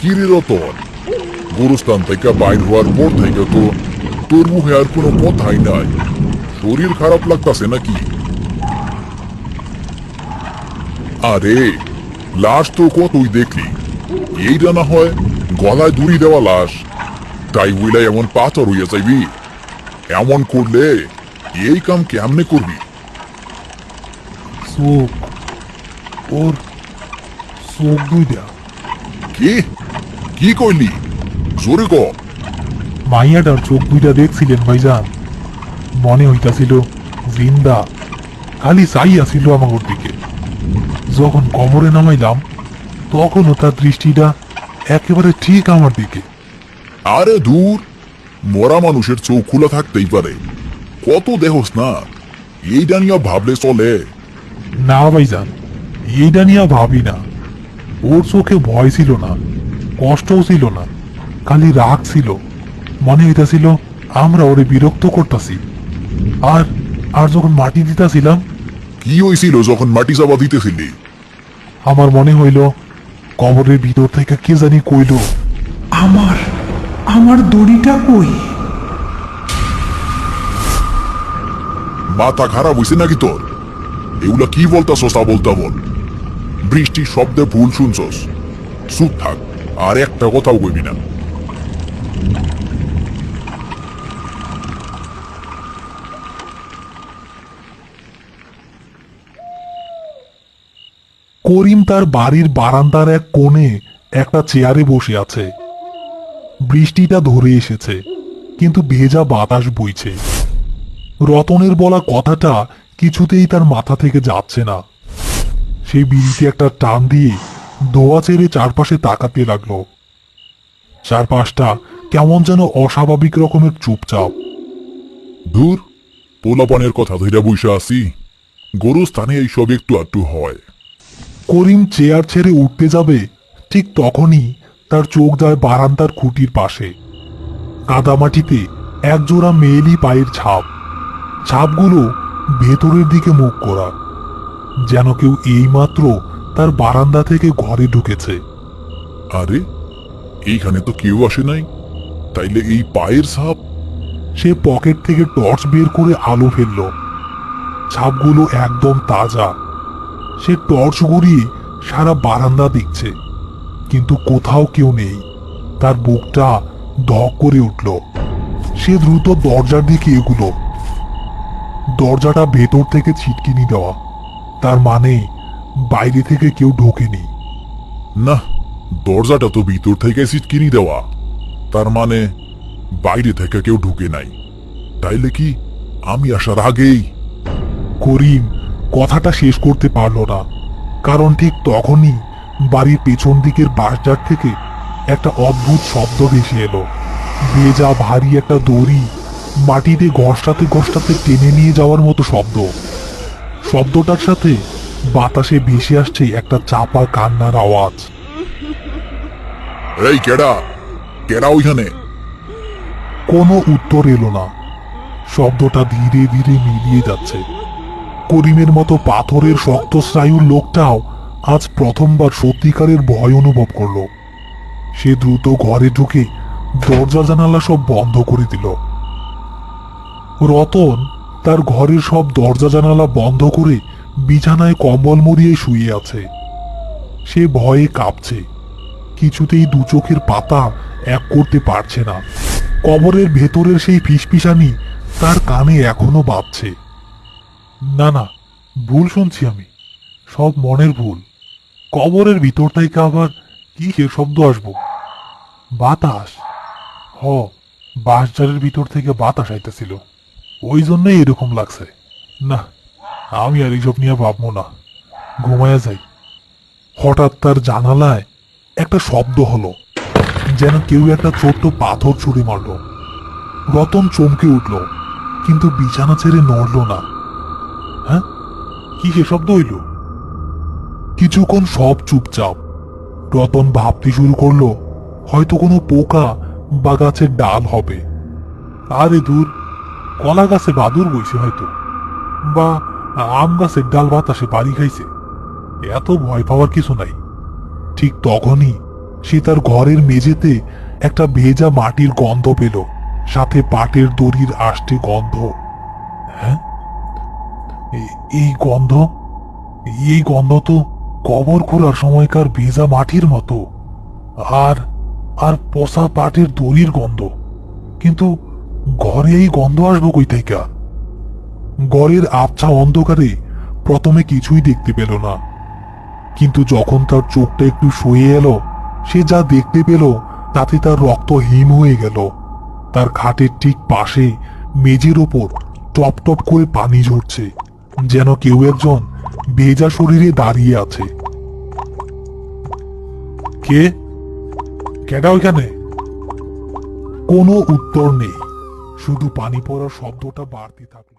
কিরে রতন। গোরস্থান থেকে বাইর হওয়ার পর থেকে তো তোর মুখে আর কোনো কথাই নাই। শরীর খারাপ লাগতাছে নাকি? আরে লাশ তো কতই দেখলি। এইটা না হয় গলায় দড়ি দেওয়া লাশ। তাই উইলাই এমন পাথর হইয়া যাইবি। এমন করলে এই কাম কেমনে করবি? চোখ ওর চোখ দুইটা। কি? কি কইলি? জোরে ক। মাইয়াটার চোখ দুইটা দেখছিলেন ভাইজান। মনে হইতাছিল জিন্দা। খালি চাইয়াছিল আমার দিকে। যখন কবরে নামাইলাম তখনও তার দৃষ্টিটা একেবারে ঠিক আমার দিকে। আরে দূর মরা মানুষের চোখ খোলা থাকতেই পারে। কত দেহস না এইটা নিয়ে ভাবলে চলে। না ভাইজান এইটা নিয়ে ভাবি না। ওর চোখে ভয় ছিল না। কষ্টও ছিল না খালি রাগ ছিল। মনে হইতাছিল আমরা ওরে বিরক্ত করতাছি। আর আর যখন মাটি দিতাছিলাম কি হয়েছিল যখন মাটি চাপা দিতেছিলি? আমার মনে হইল কবরের ভিতর থেকে কে জানি কইল আমার আমার দড়িটা কই? মাথা খারাপ হয়েছে নাকি তোর? এগুলা কি বলতাছস তা বলতা বল বৃষ্টির শব্দে ভুল শুনছস। চুপ থাক। আর একটা কথাও কইবি না। করিম তার বাড়ির বারান্দার এক কোণে একটা চেয়ারে বসে আছে। বৃষ্টিটা ধরে এসেছে, কিন্তু ভেজা বাতাস বইছে। রতনের বলা কথাটা কিছুতেই তার মাথা থেকে যাচ্ছে না। সেই বিড়িতে একটা টান দিয়ে দোয়া চেড়ে চারপাশে তাকাতে লাগল। চারপাশটা কেমন যেন অস্বাভাবিক রকমের চুপচাপ। দূর পোলাপানের কথা ধইরা বইসা আসি গরু স্থানে এইসব একটু আটটু হয়। করিম চেয়ার ছেড়ে উঠতে যাবে ঠিক তখনই তার চোখ যায় বারান্দার খুঁটির পাশে। কাদামাটিতে একজোড়া মেয়েলি পায়ের ছাপ। ছাপগুলো ভেতরের দিকে মুখ করা। যেন কেউ এইমাত্র তার বারান্দা থেকে ঘরে ঢুকেছে। আরে, এইখানে তো কেউ আসে নাই। তাইলে এই পায়ের ছাপ সে পকেট থেকে টর্চ বের করে আলো ফেলল। ছাপগুলো একদম তাজা। সে টর্চ গড়িয়ে সারা বারান্দা দেখছে। কিন্তু কোথাও কেউ নেই। তার বুকটা ধক করে উঠল। সে দ্রুত দরজার দিকে এগুলো। দরজাটা ভেতর থেকে ছিটকিনি দেওয়া। তার মানে বাইরে থেকে কেউ ঢোকেনি। না দরজাটা তো ভিতর থেকে সিটকিনি দেওয়া। তার মানে বাইরে থেকে কেউ ঢুকে নাই। তাইলে কি আমি আসার আগেই করিম কথাটা শেষ করতে পারল না। কারণ ঠিক তখনই বাড়ির পেছন দিকের বাসজার থেকে একটা অদ্ভুত শব্দ ভেসে এলো। ভেজা ভারী একটা দড়ি মাটিতে ঘষটাতে ঘষটাতে টেনে নিয়ে যাওয়ার মতো শব্দ। শব্দটার সাথে বাতাসে ভেসে আসছে একটা চাপা কান্নার আওয়াজ। এই কেডা কেডা ওইখানে? কোনো উত্তর এলো না। শব্দটা ধীরে ধীরে মিলিয়ে যাচ্ছে। করিমের মতো পাথরের শক্ত স্নায়ুর লোকটাও আজ প্রথমবার সত্যিকারের ভয় অনুভব করল। সে দ্রুত ঘরে ঢুকে দরজা জানালা সব বন্ধ করে দিল। রতন তার ঘরের সব দরজা জানালা বন্ধ করে বিছানায় কম্বল মুড়িয়ে শুয়ে আছে। সে ভয়ে কাঁপছে। কিছুতেই দু চোখের পাতা এক করতে পারছে না। কবরের ভেতরের সেই ফিসফিসানি তার কানে এখনও বাজছে। না না, ভুল শুনছি আমি। সব মনের ভুল। কবরের ভিতর থেকে আবার কি সে শব্দ আসব? বাতাস। হ, বাঁশঝাড়ের ভিতর থেকে বাতাস আইতেছিল। ওই জন্যই এরকম লাগছে। না আমি আর এইসব নিয়ে ভাববো না। ঘুমায়া যাই। হঠাৎ তার জানালায় একটা শব্দ হলো, যেন কেউ একটা ছোট্ট পাথর ছুঁড়ে মারল। রতন চমকে উঠল, কিন্তু বিছানা ছেড়ে নড়ল না। হ্যাঁ? কি সে শব্দ হইল? কিছুক্ষণ সব চুপচাপ। রতন ভাবতে শুরু করল, হয়তো কোনো পোকা বা গাছের ডাল হবে। আরে দূর, কলা গাছে বাদুর বইছে হয়তো। বা আম গাছের ডাল বাতাসে বাড়ি খাইছে। এত ভয় পাওয়ার কিছু নাই। ঠিক তখনই সে তার ঘরের মেঝেতে একটা ভেজা মাটির গন্ধ পেল। সাথে পাটের দড়ির আষ্টে গন্ধ। হ্যাঁ? এই গন্ধ? এই গন্ধ তো কবর খোলার সময়কার ভেজা মাটির মতো। আর আর পচা পাটের দড়ির গন্ধ। কিন্তু ঘরে এই গন্ধ আসব কই থেকে? ঘরের আবছা অন্ধকারে প্রথমে কিছুই দেখতে পেল না। কিন্তু যখন তার চোখটা একটু সয়ে এলো, সে যা দেখতে পেল, তাতে তার রক্ত হিম হয়ে গেল। তার খাটের ঠিক পাশে মেঝের ওপর টপ টপ করে পানি ঝরছে, যেন কেউ একজন ভেজা শরীরে দাঁড়িয়ে আছে। কে? কেডা ওইখানে? কোনো উত্তর নেই। শুধু পানি পড়ার শব্দটা বাড়তে থাকল।